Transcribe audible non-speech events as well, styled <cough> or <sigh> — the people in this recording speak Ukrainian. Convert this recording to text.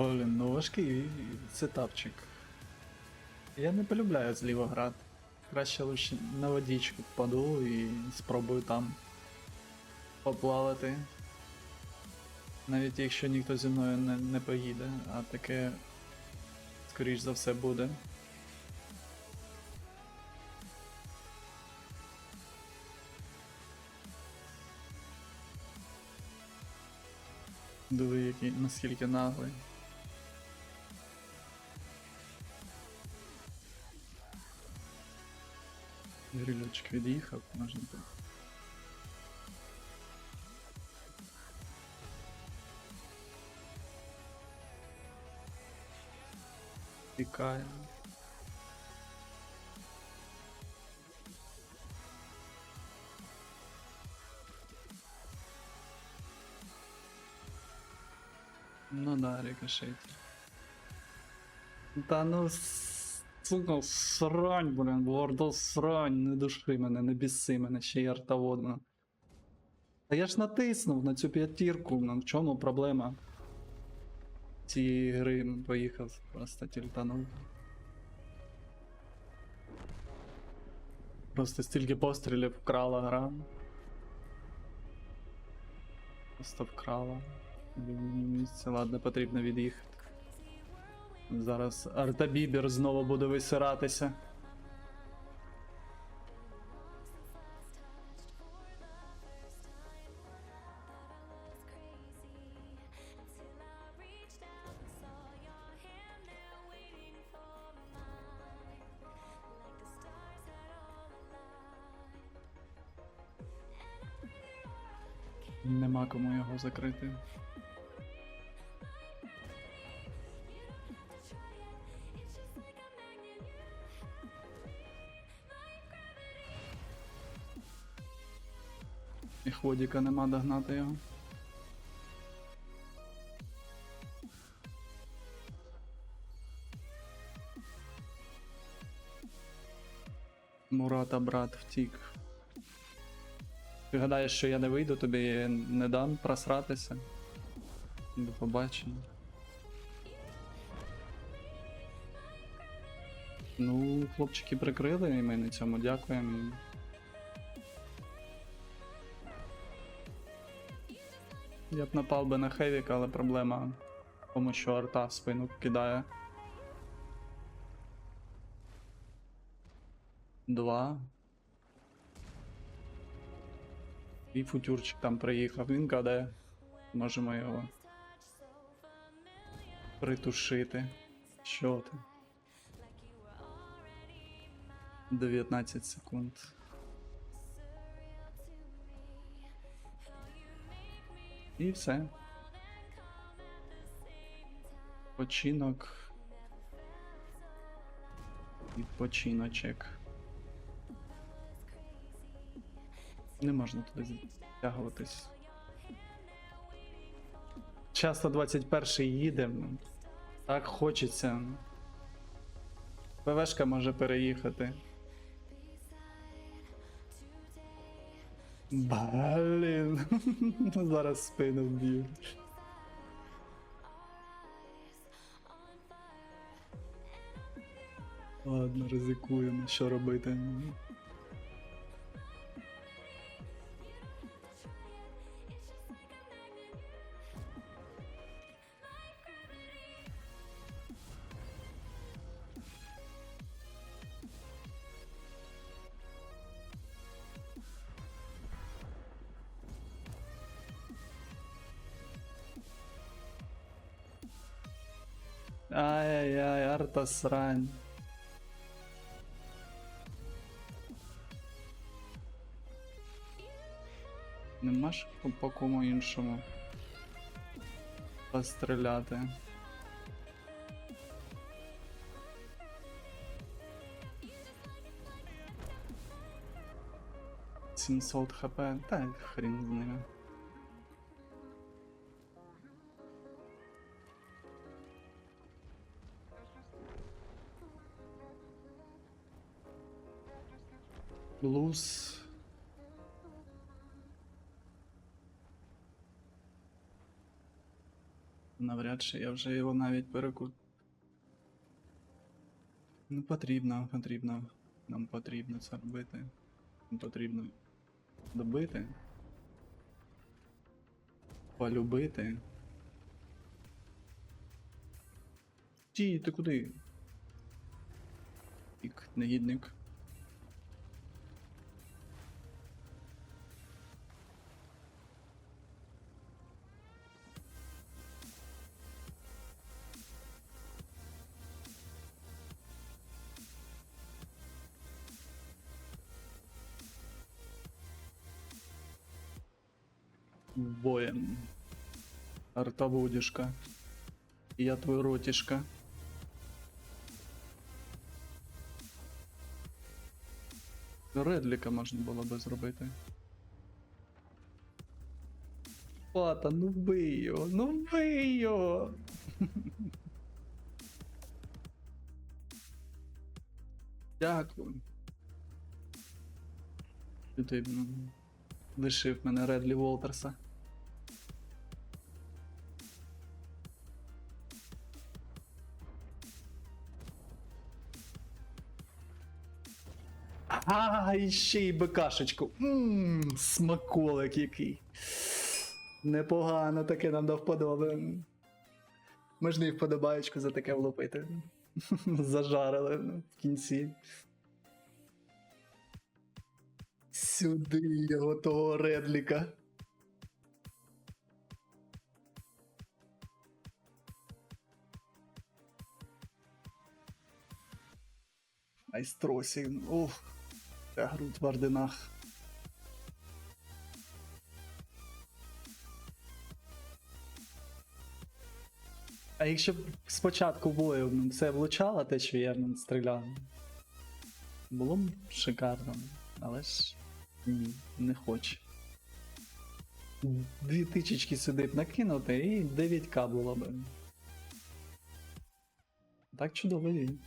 Блін, ну важкий сетапчик. Я не полюбляю зліво грати. Краще лише на водичку впаду і спробую там поплавати. Навіть якщо ніхто зі мною не, не поїде, а таке скоріш за все буде. Диви, який наскільки наглий. Грильочок від'їхав, можна так. Тікає. Ну да, рикошет. Та ну с- сука, срань, блін, Лордо срань, не души мене, не біси мене, ще й артоводно. Та я ж натиснув на цю п'ятірку, ну в чому проблема? Цієї гри поїхав, просто тільтанув. Просто стільки пострілів вкрала гра. Просто вкрала. Місце, ладно, потрібно від'їхати. Зараз Артабібер знову буде висиратися. Нема кому його закрити. І хводіка нема догнати його. Мурата, брат, втік. Ти гадаєш, що я не вийду, тобі не дам просратися. До побачення. Ну, хлопчики прикрили, і ми на цьому дякуємо. Я б напав би на Хевік, але проблема в тому, що арта в спину кидає. Два. І футюрчик там приїхав. Він каде. Можемо його притушити. Що ти? 19 секунд. І все. Починок. Відпочиночек. Не можна туди затягуватись. Часто 21 їде. Так хочеться. ПВшка може переїхати. Блін. <laughs> Зараз спину вб'ю. Ладно, ризикуємо, що робити. Ай-яй-яй, арта срань. Нема ж по- кому іншому постріляти. Сімсот хп, та хрін з ними. Блуз. Навряд чи я вже його навіть переку. Ну потрібно, потрібно. Нам потрібно це робити. Нам потрібно добити. Полюбити. Ті, ти куди? Пік, негідник. Воин. Артоводишка. Я твой ротишка. Редліка можна було би зробити. Пата, ну вбий його, ну вбий його! <laughs> Дякую. Ти лишив мене Редлі Волтерса. А, і ще й бекашечку. Ммм, смаколик який. Непогано таке нам до вподоби. Можна і вподобаєчку за таке влупити. <laughs> Зажарили в кінці. Сюди його того редліка. Айстросі. Ух. Та грудь в орденах. А якщо б спочатку бою це влучало, те, що я ну, стріляв, було б шикарно, але ж ні, не хоче. Дві тичечки сюди б накинути і 9к було б. Так чудово він.